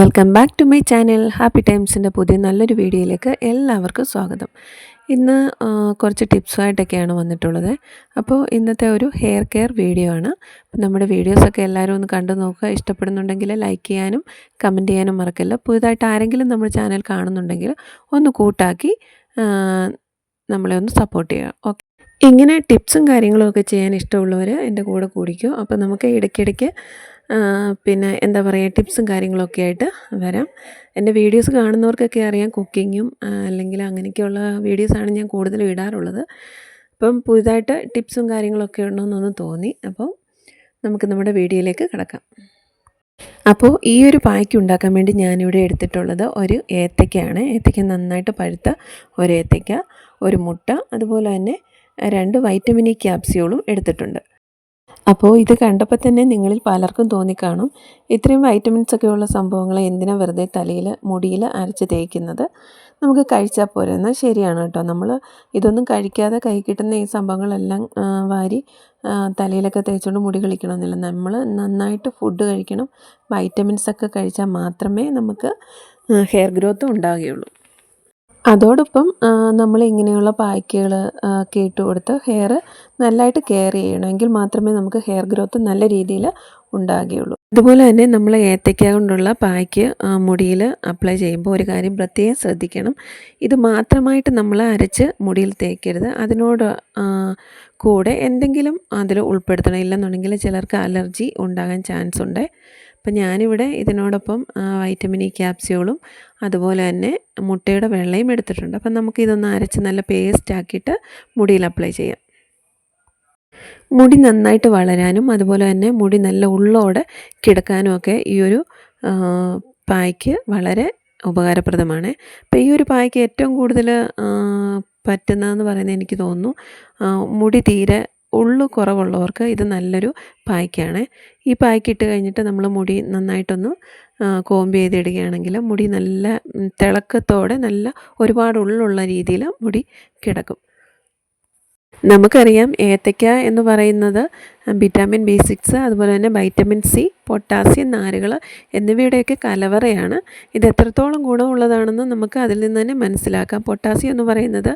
Welcome back to my channel happy ടൈംസിന്റെ പുതിയ നല്ലൊരു വീഡിയോയിലേക്ക് എല്ലാവർക്കും സ്വാഗതം. ഇന്ന് കുറച്ച് ടിപ്സുമായിട്ടൊക്കെയാണ് വന്നിട്ടുള്ളത്. അപ്പോൾ ഇന്നത്തെ ഒരു ഹെയർ കെയർ വീഡിയോ ആണ്. നമ്മുടെ വീഡിയോസൊക്കെ എല്ലാവരും ഒന്ന് കണ്ടു നോക്കുക. ഇഷ്ടപ്പെടുന്നുണ്ടെങ്കിൽ ലൈക്ക് ചെയ്യാനും കമന്റ് ചെയ്യാനും മറക്കല്ല. പുതുതായിട്ട് ആരെങ്കിലും നമ്മുടെ ചാനൽ കാണുന്നുണ്ടെങ്കിൽ ഒന്ന് കൂട്ടാക്കി നമ്മളെ ഒന്ന് സപ്പോർട്ട് ചെയ്യുക. ഓക്കെ ഇങ്ങനെ ടിപ്സും കാര്യങ്ങളും ഒക്കെ ചെയ്യാൻ ഇഷ്ടമുള്ളവർ എന്റെ കൂടെ കൂടിക്കും. അപ്പോൾ നമുക്ക് ഇടയ്ക്കിടയ്ക്ക് പിന്നെ എന്താ പറയുക ടിപ്സും കാര്യങ്ങളൊക്കെ ആയിട്ട് വരാം. എന്റെ വീഡിയോസ് കാണുന്നവർക്കൊക്കെ അറിയാം കുക്കിങ്ങും അല്ലെങ്കിൽ അങ്ങനെയൊക്കെയുള്ള വീഡിയോസാണ് ഞാൻ കൂടുതലും ഇടാറുള്ളത്. അപ്പം പുതുതായിട്ട് ടിപ്സും കാര്യങ്ങളൊക്കെ ഉണ്ടെന്നൊന്ന് തോന്നി. അപ്പോൾ നമുക്ക് നമ്മുടെ വീഡിയോയിലേക്ക് കിടക്കാം. അപ്പോൾ ഈ ഒരു പായ്ക്ക് ഉണ്ടാക്കാൻ വേണ്ടി ഞാനിവിടെ എടുത്തിട്ടുള്ളത് ഒരു ഏത്തയ്ക്കയാണ് ഏത്തയ്ക്ക നന്നായിട്ട് പഴുത്ത ഒരു ഏത്തയ്ക്ക ഒരു മുട്ട അതുപോലെ തന്നെ രണ്ട് വൈറ്റമിനി ക്യാപ്സ്യൂളും എടുത്തിട്ടുണ്ട്. അപ്പോൾ ഇത് കണ്ടപ്പോൾ തന്നെ നിങ്ങളിൽ പലർക്കും തോന്നിക്കാണും. ഇത്രയും വൈറ്റമിൻസ് ഒക്കെ ഉള്ള സംഭവങ്ങൾ എന്തിനാ വെറുതെ തലയിൽ മുടിയിൽ അരച്ച് തേക്കുന്നത്? നമുക്ക് കഴിച്ചാൽ പോരെ. എന്നാൽ ശരിയാണ് കേട്ടോ. നമ്മൾ ഇതൊന്നും കഴിക്കാതെ കൈ കിട്ടുന്ന ഈ സംഭവങ്ങളെല്ലാം വാരി തലയിലൊക്കെ തേച്ചുകൊണ്ട് മുടി കളിക്കണമെന്നില്ല. നമ്മൾ നന്നായിട്ട് ഫുഡ് കഴിക്കണം. വൈറ്റമിൻസ് ഒക്കെ കഴിച്ചാൽ മാത്രമേ നമുക്ക് ഹെയർ ഗ്രോത്ത് ഉണ്ടാകുകയുള്ളൂ അതോടൊപ്പം നമ്മൾ ഇങ്ങനെയുള്ള പായ്ക്കുകൾ ഒക്കെ ഇട്ട് കൊടുത്ത് ഹെയർ നല്ലതായിട്ട് കെയർ ചെയ്യണമെങ്കിൽ മാത്രമേ നമുക്ക് ഹെയർ ഗ്രോത്ത് നല്ല രീതിയിൽ ഉണ്ടാകുകയുള്ളൂ. അതുപോലെ തന്നെ നമ്മൾ ഏത്തയ്ക്ക കൊണ്ടുള്ള പായ്ക്ക് മുടിയിൽ അപ്ലൈ ചെയ്യുമ്പോൾ ഒരു കാര്യം പ്രത്യേകം ശ്രദ്ധിക്കണം. ഇത് മാത്രമായിട്ട് നമ്മൾ അരച്ച് മുടിയിൽ തേക്കരുത്. അതിനോട് കൂടെ എന്തെങ്കിലും അതിൽ ഉൾപ്പെടുത്തണം. ഇല്ലെന്നുണ്ടെങ്കിൽ ചിലർക്ക് അലർജി ഉണ്ടാകാൻ ചാൻസ് ഉണ്ട് അപ്പം ഞാനിവിടെ ഇതിനോടൊപ്പം വൈറ്റമിൻ ഇ ക്യാപ്സ്യൂളും അതുപോലെ തന്നെ മുട്ടയുടെ വെള്ളയും എടുത്തിട്ടുണ്ട്. അപ്പം നമുക്ക് ഇതൊന്ന് അരച്ച് നല്ല പേസ്റ്റ് ആക്കിയിട്ട് മുടിയിൽ അപ്ലൈ ചെയ്യാം. മുടി നന്നായിട്ട് വളരാനും അതുപോലെ തന്നെ മുടി നല്ല ഉള്ളോടെ കിടക്കാനും ഒക്കെ ഈ ഒരു പായ്ക്ക് വളരെ ഉപകാരപ്രദമാണ്. അപ്പോൾ ഈ ഒരു പായ്ക്ക് ഏറ്റവും കൂടുതൽ പറ്റുന്നതെന്ന് പറയുന്നത് എനിക്ക് തോന്നുന്നു മുടി തീരെ ഉള്ളു കുറവുള്ളവർക്ക് ഇത് നല്ലൊരു പായ്ക്കാണ്. ഈ പായ്ക്ക് ഇട്ട് കഴിഞ്ഞിട്ട് നമ്മൾ മുടി നന്നായിട്ടൊന്ന് കോമ്പ് ചെയ്തിടുകയാണെങ്കിൽ മുടി നല്ല തിളക്കത്തോടെ നല്ല ഒരുപാട് ഉള്ളുള്ള രീതിയിൽ മുടി കിടക്കും. നമുക്കറിയാം ഏത്തയ്ക്ക എന്ന് പറയുന്നത് വിറ്റാമിൻ ബി സിക്സ് അതുപോലെ തന്നെ വൈറ്റമിൻ സി പൊട്ടാസ്യം നാരുകൾ എന്നിവയുടെയൊക്കെ കലവറയാണ്. ഇത് എത്രത്തോളം ഗുണമുള്ളതാണെന്ന് നമുക്ക് അതിൽ നിന്ന് തന്നെ മനസ്സിലാക്കാം. പൊട്ടാസ്യം എന്ന് പറയുന്നത്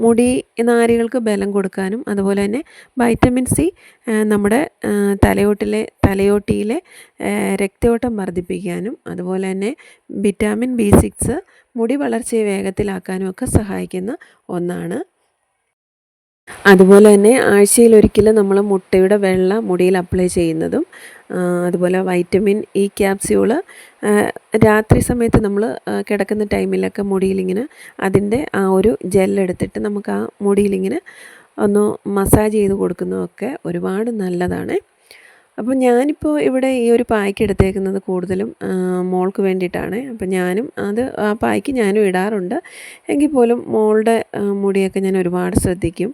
മുടി നാരുകൾക്ക് ബലം കൊടുക്കാനും അതുപോലെ തന്നെ വൈറ്റമിൻ സി നമ്മുടെ തലയോട്ടിലെ തലയോട്ടിയിലെ രക്തയോട്ടം വർദ്ധിപ്പിക്കാനും അതുപോലെ തന്നെ വിറ്റാമിൻ ബി സിക്സ് മുടി വളർച്ചയെ വേഗത്തിലാക്കാനും ഒക്കെ സഹായിക്കുന്ന ഒന്നാണ്. അതുപോലെ തന്നെ ആഴ്ചയിൽ ഒരിക്കലും നമ്മൾ മുട്ടയുടെ വെള്ള മുടിയിൽ അപ്ലൈ ചെയ്യുന്നതും അതുപോലെ വൈറ്റമിൻ ഇ ക്യാപ്സ്യൂൾ രാത്രി സമയത്ത് നമ്മൾ കിടക്കുന്ന ടൈമിലൊക്കെ മുടിയിലിങ്ങനെ അതിന്റെ ആ ഒരു ജെല്ലെടുത്തിട്ട് നമുക്ക് ആ മുടിയിലിങ്ങനെ ഒന്ന് മസാജ് ചെയ്ത് കൊടുക്കുന്നതൊക്കെ ഒരുപാട് നല്ലതാണ്. അപ്പോൾ ഞാനിപ്പോൾ ഇവിടെ ഈ ഒരു പായ്ക്ക് എടുത്തേക്കുന്നത് കൂടുതലും മോൾക്ക് വേണ്ടിയിട്ടാണ്. അപ്പോൾ ഞാനും അത് ആ പായ്ക്ക് ഞാനും ഇടാറുണ്ട്. എങ്കിൽ പോലും മോളുടെ മുടിയൊക്കെ ഞാൻ ഒരുപാട് ശ്രദ്ധിക്കും.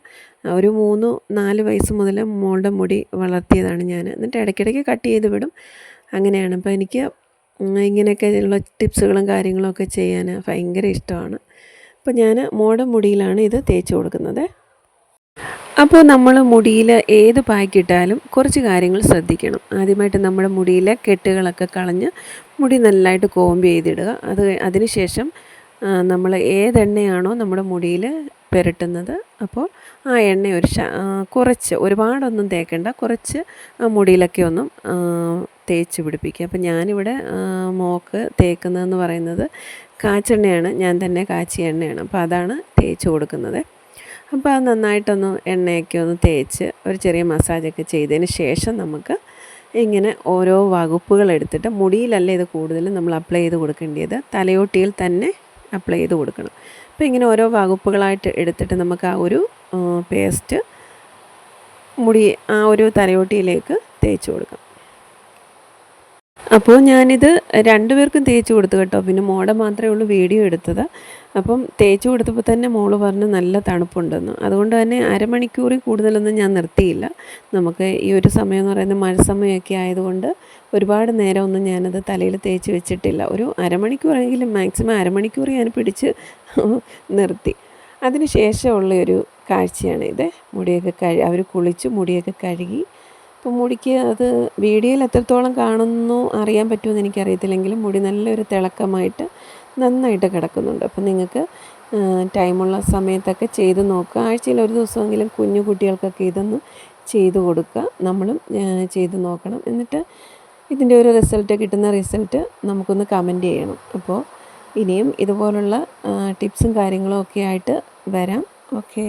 ഒരു മൂന്ന് നാല് വയസ്സ് മുതൽ മോളുടെ മുടി വളർത്തിയതാണ് ഞാൻ എന്നിട്ട് ഇടയ്ക്കിടയ്ക്ക് കട്ട് ചെയ്ത് വിടും. അങ്ങനെയാണ്. അപ്പോൾ എനിക്ക് ഇങ്ങനെയൊക്കെ ഉള്ള ടിപ്സുകളും കാര്യങ്ങളൊക്കെ ചെയ്യാൻ ഭയങ്കര ഇഷ്ടമാണ്. അപ്പോൾ ഞാൻ മോളുടെ മുടിയിലാണ് ഇത് തേച്ച് കൊടുക്കുന്നത്. അപ്പോൾ നമ്മൾ മുടിയിൽ ഏത് പായ്ക്കിട്ടാലും കുറച്ച് കാര്യങ്ങൾ ശ്രദ്ധിക്കണം. ആദ്യമായിട്ട് നമ്മുടെ മുടിയിലെ കെട്ടുകളൊക്കെ കളഞ്ഞ് മുടി നല്ലതായിട്ട് കോമ്പ് ചെയ്തിടുക. അത് അതിനുശേഷം നമ്മൾ ഏതെണ്ണയാണോ നമ്മുടെ മുടിയിൽ പുരട്ടുന്നത് അപ്പോൾ ആ എണ്ണ ഒരു കുറച്ച് ഒരുപാടൊന്നും തേക്കണ്ട. കുറച്ച് മുടിയിലൊക്കെ ഒന്നും തേച്ച് പിടിപ്പിക്കുക. അപ്പോൾ ഞാനിവിടെ മോക്ക് തേക്കുന്നതെന്ന് പറയുന്നത് കാച്ചെണ്ണയാണ്. ഞാൻ തന്നെ കാച്ചിയ എണ്ണയാണ്. അപ്പോൾ അതാണ് തേച്ച് കൊടുക്കുന്നത്. അപ്പോൾ അത് നന്നായിട്ടൊന്ന് എണ്ണയൊക്കെ ഒന്ന് തേച്ച് ഒരു ചെറിയ മസാജൊക്കെ ചെയ്തതിന് ശേഷം നമുക്ക് ഇങ്ങനെ ഓരോ വകുപ്പുകൾ എടുത്തിട്ട് മുടിയിലല്ല ഇത് കൂടുതലും നമ്മൾ അപ്ലൈ ചെയ്ത് കൊടുക്കേണ്ടത് തലയോട്ടിയിൽ തന്നെ അപ്ലൈ ചെയ്ത് കൊടുക്കണം. അപ്പോൾ ഇങ്ങനെ ഓരോ വകുപ്പുകളായിട്ട് എടുത്തിട്ട് നമുക്ക് ആ ഒരു പേസ്റ്റ് മുടി ആ ഒരു തലയോട്ടിയിലേക്ക് തേച്ച് കൊടുക്കാം. അപ്പോൾ ഞാനിത് രണ്ടുപേർക്കും തേച്ച് കൊടുത്തു കേട്ടോ. പിന്നെ മോടെ മാത്രമേ ഉള്ളൂ വീഡിയോ എടുത്തത്. അപ്പം തേച്ച് കൊടുത്തപ്പോൾ തന്നെ മോൾ പറഞ്ഞ് നല്ല തണുപ്പുണ്ടെന്ന്. അതുകൊണ്ട് തന്നെ അരമണിക്കൂറിൽ കൂടുതലൊന്നും ഞാൻ നിർത്തിയില്ല. നമുക്ക് ഈ ഒരു സമയം എന്ന് പറയുന്നത് മഴ സമയമൊക്കെ ആയതുകൊണ്ട് ഒരുപാട് നേരമൊന്നും ഞാനത് തലയിൽ തേച്ച് വെച്ചിട്ടില്ല. ഒരു അരമണിക്കൂറെങ്കിലും മാക്സിമം അരമണിക്കൂർ ഞാൻ പിടിച്ച് നിർത്തി. അതിന് ശേഷമുള്ള ഒരു കാഴ്ചയാണ് ഇത് മുടിയൊക്കെ കഴു അവർ കുളിച്ച് മുടിയൊക്കെ കഴുകി അപ്പോൾ മുടിക്ക് അത് വീഡിയോയിൽ എത്രത്തോളം കാണുന്നു അറിയാൻ പറ്റുമെന്ന് എനിക്കറിയത്തില്ലെങ്കിലും മുടി നല്ലൊരു തിളക്കമായിട്ട് നന്നായിട്ട് കിടക്കുന്നുണ്ട്. അപ്പം നിങ്ങൾക്ക് ടൈമുള്ള സമയത്തൊക്കെ ചെയ്ത് നോക്കുക. ആഴ്ചയിൽ ഒരു ദിവസമെങ്കിലും കുഞ്ഞു കുട്ടികൾക്കൊക്കെ ഇതൊന്ന് ചെയ്തു കൊടുക്കുക. നമ്മളും ചെയ്ത് നോക്കണം. എന്നിട്ട് ഇതിന്റെ ഒരു റിസൾട്ട് കിട്ടുന്ന റിസൾട്ട് നമുക്കൊന്ന് കമന്റ് ചെയ്യണം. അപ്പോൾ ഇനിയും ഇതുപോലുള്ള ടിപ്സും കാര്യങ്ങളും ഒക്കെ ആയിട്ട് വരാം. ഓക്കേ.